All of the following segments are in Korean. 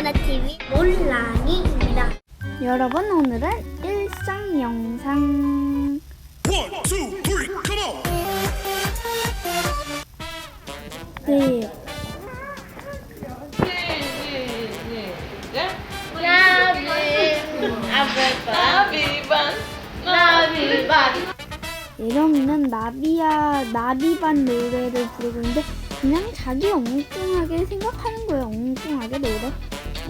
아무거나 TV 몰랑이입니다. 여러분 오늘은 일상 영상 One, two, three, come on! 네 예령이는 나비야 나비반 노래를 부르고 있는데 그냥 자기 엉뚱하게 생각하는 거예요 엉뚱하게 노래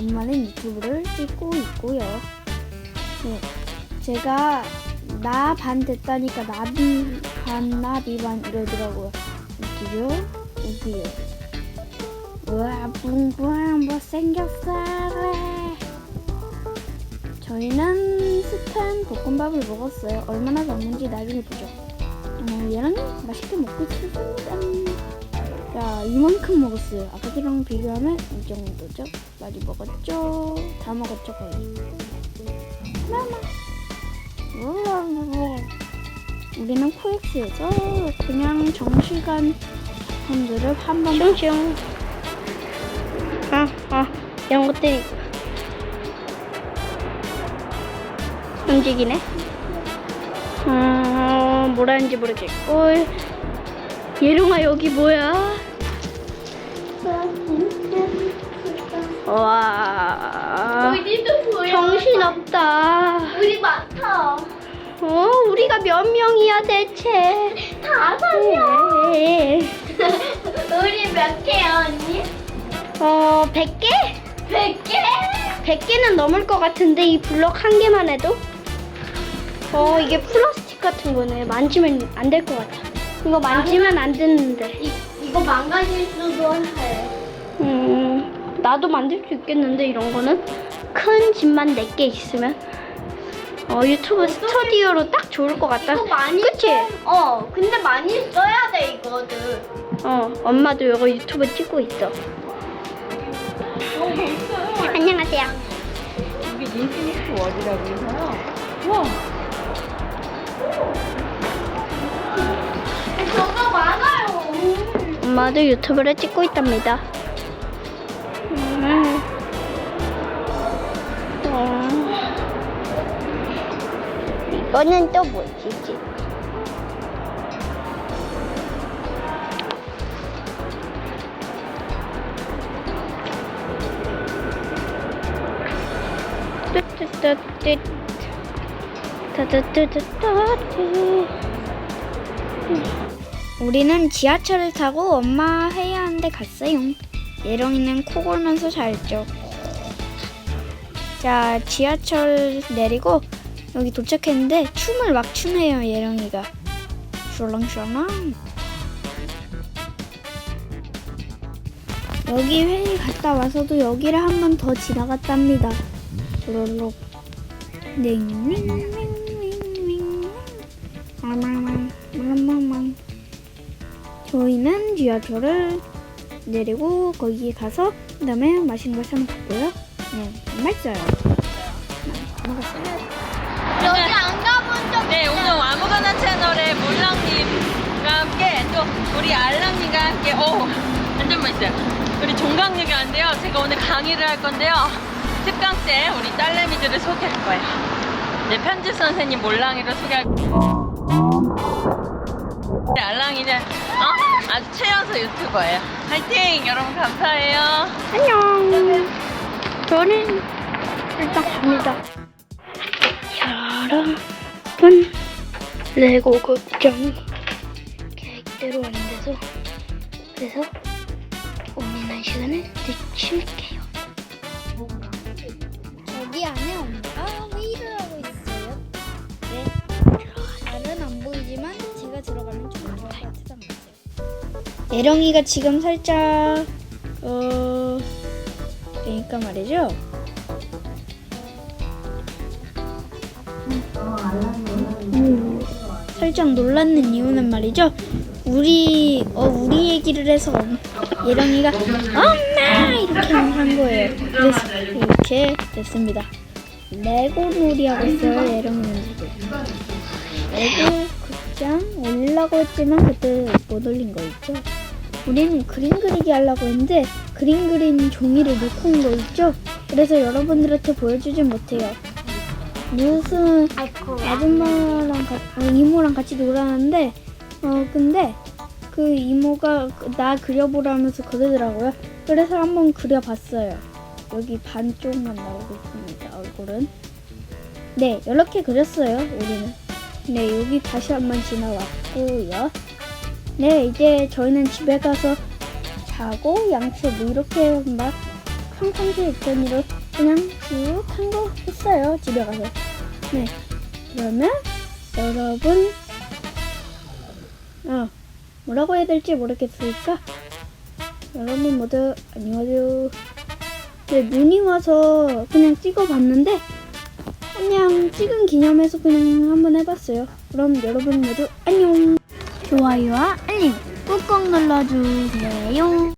엄마는 유튜브를 찍고 있고요 네 제가 나 반 됐다니까 나비 반 나비 반 이러더라고요 웃기죠? 웃기요 우와 뿡뿡 못생겼어 저희는 스팸 볶음밥을 먹었어요. 얼마나 먹는지 나중에 보죠. 어, 얘랑 맛있게 먹고 있습니다. 자, 이만큼 먹었어요. 아까랑 비교하면 이 정도죠? 많이 먹었죠? 다 먹었죠, 거의. 마마. 우리는 코엑스에서 그냥 정시간 분들을 한번 슝슝. 아, 아, 이런 것들이 움직이네. 어, 뭐라는지 모르겠고. 예롱아, 여기 뭐야? 와. 우리도 보여. 정신없다. 우리 많다. 어, 우리가 몇 명이야, 대체? 다섯 명. 네. 우리 몇 개야 언니? 어, 100개? 백 개? 100개는 넘을 것 같은데, 이 블럭 한 개만 해도? 어, 이게 플라스틱 같은 거네. 만지면 안 될 것 같아. 이거 만지면 안 되는데. 이 이거 망가질 수도 해. 음, 나도 만들 수 있겠는데 이런 거는 큰 집만 4개 있으면 어 유튜브 스튜디오로 딱 좋을 것 같다. 이거 많이 그치? 써- 어, 근데 많이 써야 돼 이거를. 어 엄마도 이거 유튜브 찍고 있어. 안녕하세요. 이게 인피니트 월이라고 해서요. 와, 많아요. 엄마도 유튜브를 찍고 있답니다. 음. 어. 이거는 또 뭐지? 우리는 지하철을 타고 엄마 해야 하는데 갔어요. 예령이는 코 골면서 잘죠. 자, 지하철 내리고 여기 도착했는데 춤을 막 추네요, 예령이가. 슐렁슐렁. 여기 회의 갔다 와서도 여기를 한 번 더 지나갔답니다. 망망망. 저희는 지하철을 내리고 거기 가서 그 다음에 맛있는 걸 사 먹었고요. 네, 맛있어요. 먹었어요. 여기 안 가본 적 네 오늘 아무거나 채널의 몰랑님과 함께 또 우리 알랑님과 함께 오 완전 맛있어요. 우리 종강역에 왔는데요. 제가 오늘 강의를 할 건데요. 특강 때 우리 딸내미들을 소개할 거예요. 네 편지 선생님 몰랑이를 소개할 거예요. 네, 알랑이는 어? 아주 최연소 유튜버예요. 화이팅! 여러분 감사해요. 안녕. 저는 일단 갑니다. 여러분, 레고 극장 계획대로 안 돼서 그래서 고민한 시간을 늦출게 예령이가 지금 살짝 어 그러니까 말이죠. 음, 살짝 놀랐는 이유는 말이죠. 우리 어 우리 얘기를 해서 예령이가 엄마 이렇게 한 거예요. 그래서 이렇게 됐습니다. 레고 놀이 하고 있어요. 예령이는. 레고 극장 올라고 했지만 그때 못 올린 거 있죠. 우리는 그림 그리기 하려고 했는데 그림 그린 종이를 놓고 온 거 있죠? 그래서 여러분들한테 보여주진 못해요. 무슨. 아줌마랑 가, 아, 이모랑 같이 놀았는데 어 근데 그 이모가 그- 나 그려보라면서 그러더라고요. 그래서 한번 그려봤어요. 여기 반쪽만 나오고 있습니다. 얼굴은 네 이렇게 그렸어요. 우리는 네 여기 다시 한번 지나왔고요. 네 이제 저희는 집에 가서 자고 양치 뭐 이렇게 막 평상시에 있던 일을 그냥 쭉 한 거 했어요. 집에 가서. 네. 그러면 여러분 어 뭐라고 해야 될지 모르겠으니까 여러분 모두 안녕하세요. 네 눈이 와서 그냥 찍어봤는데 그냥 찍은 기념해서 그냥 한번 해봤어요. 그럼 여러분 모두 안녕. 좋아요와 알림 꾹꾹 눌러주세요.